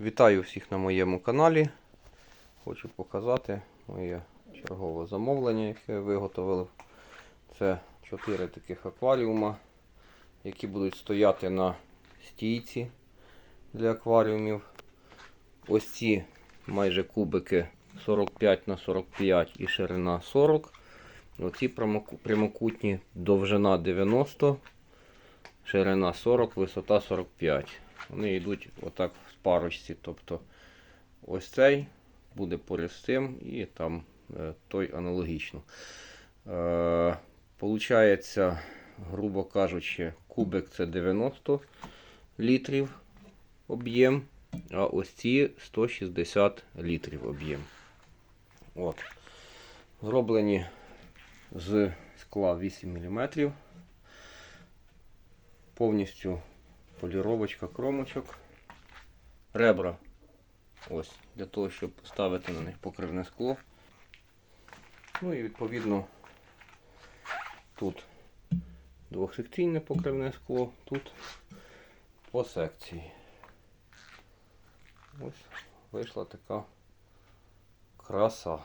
Вітаю всіх на моєму каналі. Хочу показати моє чергове замовлення, яке виготовили. Це 4 таких акваріума, які будуть стояти на стійці для акваріумів. Ось ці майже кубики 45 на 45 і ширина 40. Оці прямокутні довжина 90, ширина 40, висота 45. Вони йдуть отак в парочці. Тобто ось цей буде поряд з тим і там е, той аналогічно. Е, Получається, грубо кажучи, кубик це 90 літрів об'єм, а ось ці 160 літрів об'єм. От. Зроблені з скла 8 мм. Повністю поліровочка кромочок. Ребра. Ось, для того, щоб ставити на них покривне скло. Ну і відповідно тут двохсекційне покривне скло, тут по секції. Ось вийшла така краса.